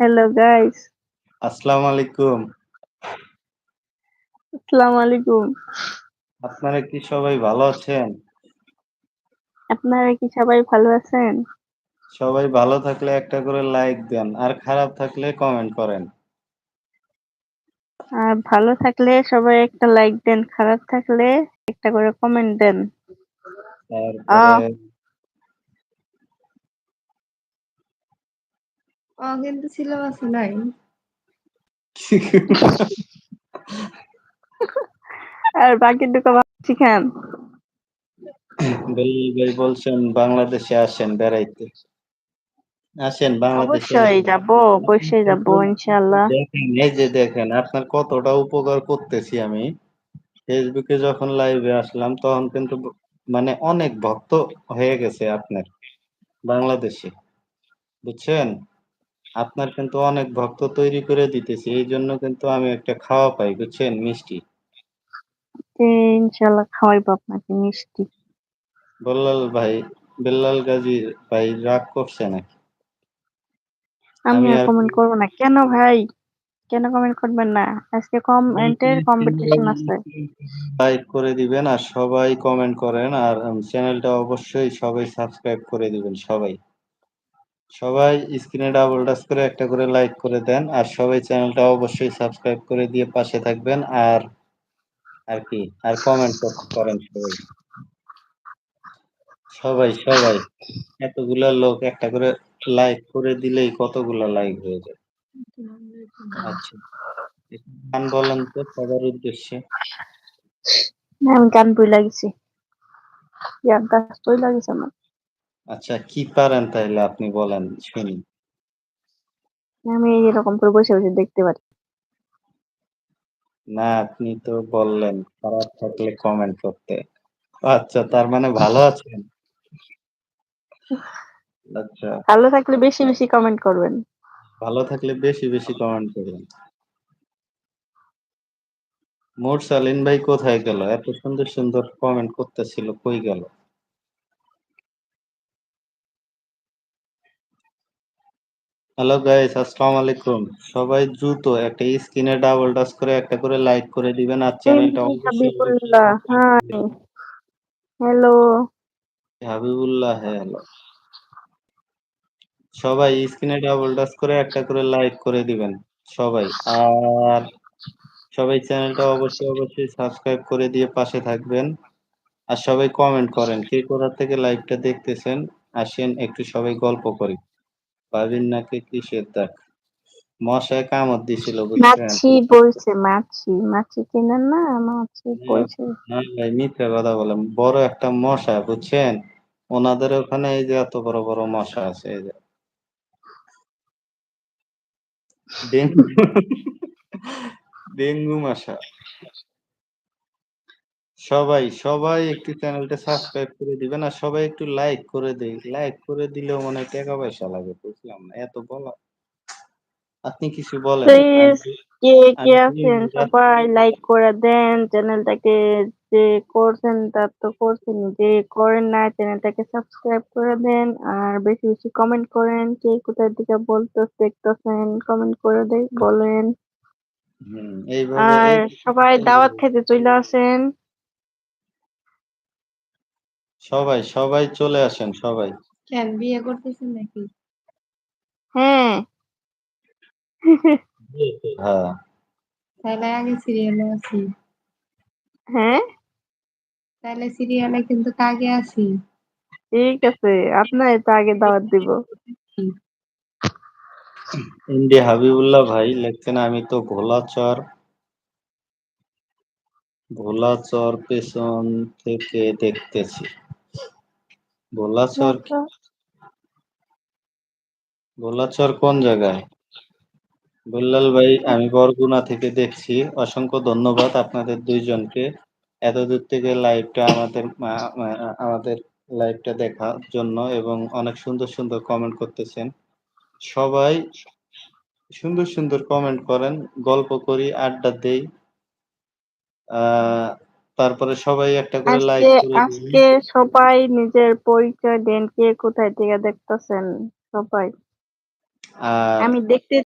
Hello guys আসসালামু আলাইকুম। আসসালামু আলাইকুম। আপনারা কি সবাই ভালো আছেন? আপনারা কি সবাই ভালো আছেন? সবাই ভালো থাকলে একটা করে লাইক দেন। আর খারাপ থাকলে কমেন্ট করেন। আর ভালো থাকলে সবাই একটা লাইক দেন, খারাপ থাকলে একটা করে কমেন্ট দেন। আ ও কিন্তু সিলেবাসে নাই। আর শিখান। বেলাল ভাই বলছেন বাংলাদেশে আসেন বেড়াইতে। আসেন বাংলাদেশে অবশ্যই। যাব, অবশ্যই যাব ইনশাআল্লাহ। দেখেন এই যে দেখেন আপনার কতটা উপকার করতেছি আমি। ফেসবুকে যখন লাইভে আসলাম তখন কিন্তু মানে অনেক ভক্ত হয়ে গেছে আপনার বাংলাদেশে। বুঝছেন? আপনার কিন্তু অনেক ভক্ত তৈরি করে দিতেছি। এইজন্য কিন্তু আমি একটা খাওয়া পাই বুঝছেন মিষ্টি। খাওয়াইবো আপনাকে মিষ্টি। বল্লাল ভাই, বেল্লাল গাজী ভাই রাগ করছে নাকি? আমি আর কমেন্ট করব না। কেন ভাই? কেন কমেন্ট করবেন না? আজকে কমেন্টের কম্পিটিশন আছে। লাইক করে দিবেন আর সবাই কমেন্ট করেন আর চ্যানেলটা অবশ্যই সবাই সাবস্ক্রাইব করে দিবেন সবাই। সবাই স্ক্রিনে ডাবল টাচ করে একটা করে লাইক করে দেন। আর সবাই চ্যানেলটা অবশ্যই সাবস্ক্রাইব করে দিয়ে পাশে থাকবেন। আর আর কি? আর কমেন্ট করেন সবাই। সবাই, সবাই। এতগুলা লোক একটা করে লাইক করে দিলেই কতগুলা লাইক হয়ে যায়। আচ্ছা। গান বলেন তো সবার উদ্দেশ্যে। আমি গান ভুইলা গেছি। গানটা চইলা গেছে আমার। আচ্ছা কি পারেন তাইলে আপনি বলেন শুনি। আমি এরকম করে বসে, বসে দেখতে পারি। না আপনি তো বললেন খারাপ থাকলে কমেন্ট করতে। আচ্ছা তার মানে ভালো আছেন? আচ্ছা। ভালো থাকলে বেশি, বেশি কমেন্ট করবেন। ভালো থাকলে বেশি, বেশি কমেন্ট করবেন। মুরসালিন ভাই কোথায় গেল? এত সুন্দর, সুন্দর কমেন্ট করতেছিল কই গেল? হ্যালো গাইস আসসালামু আলাইকুম। সবাই দ্রুত একটা স্ক্রিনে ডাবল টাচ করে একটা করে লাইক করে দিবেন আর চ্যানেলটা Habibullah hi. Hello. Habibullah hello. সবাই স্ক্রিনে ডাবল টাচ করে একটা করে লাইক করে দিবেন সবাই। আর সবাই চ্যানেলটা অবশ্যই, অবশ্যই সাবস্ক্রাইব করে দিয়ে পাশে থাকবেন। আর সবাই কমেন্ট করেন। কে কোথা থেকে লাইভটা দেখতেছেন? আসেন একটু সবাই গল্প করি। পাবিন নাকি কিসের দাগ? মশায় কামড় দিছিল? মাছি বলছে মাছি। মাছি চেনেন না? মাছি বলছে। না ভাই মিথ্যা কথা বলেন। বড় একটা মশা বুঝছেন? ওনাদের ওখানে এই যে এত বড়, বড় মশা আছে এই যে। ডেঙ্গু ডেঙ্গু মশা। সবাই, সবাই একটু চ্যানেলটা সাবস্ক্রাইব করে দিবেন আর সবাই একটু লাইক করে দেই। লাইক করে দিলেও মনে হয় টাকা পয়সা লাগে বুঝলাম না। এত বলা আপনি কিছু বলেন। কে, কে আছেন সবাই লাইক করে দেন। চ্যানেলটাকে যে করছেন তার তো করছেন যে করেন নাই চ্যানেলটাকে সাবস্ক্রাইব করে দেন। আর বেশি, বেশি কমেন্ট করেন। কে কোথা থেকে বলতেছ দেখতেছেন কমেন্ট করে দে বলেন। আর সবাই দাওয়াত খাইতে চলে আসেন। সবাই, সবাই চলে আসেন সবাই। কেন বিয়ে করতেছেন নাকি? হ্যাঁ। হ্যাঁ। তাহলে আগে সিরিয়ালে আছি। হ্যাঁ? তাহলে সিরিয়ালে কিন্তু আগে আছি। ঠিক আছে। আপনারই তো আগে দাওয়াত দিব। এমডি হাবিবুল্লাহ ভাই লিখছেন আমি তো ভোলাচর ভোলাচর পেছন থেকে দেখতেছি। ভোলাচর? ভোলাচর কোন জায়গায়? বল্লাল ভাই আমি বরগুনা থেকে দেখছি। অসংখ্য ধন্যবাদ আপনাদের ২ জনকে। এতদূর থেকে লাইভটা আমাদের আমাদের লাইভটা দেখার জন্য এবং অনেক সুন্দর, সুন্দর কমেন্ট করতেছেন। সবাই সুন্দর, সুন্দর কমেন্ট করেন, গল্প করি, আড্ডা দেই। তারপরে সবাই একটা করে লাইক আজকে, করে দিবেন। আজকে সবাই নিজের পরিচয় দেন। কে কোথায় থেকে দেখতেছেন সবাই। আর আমি দেখতে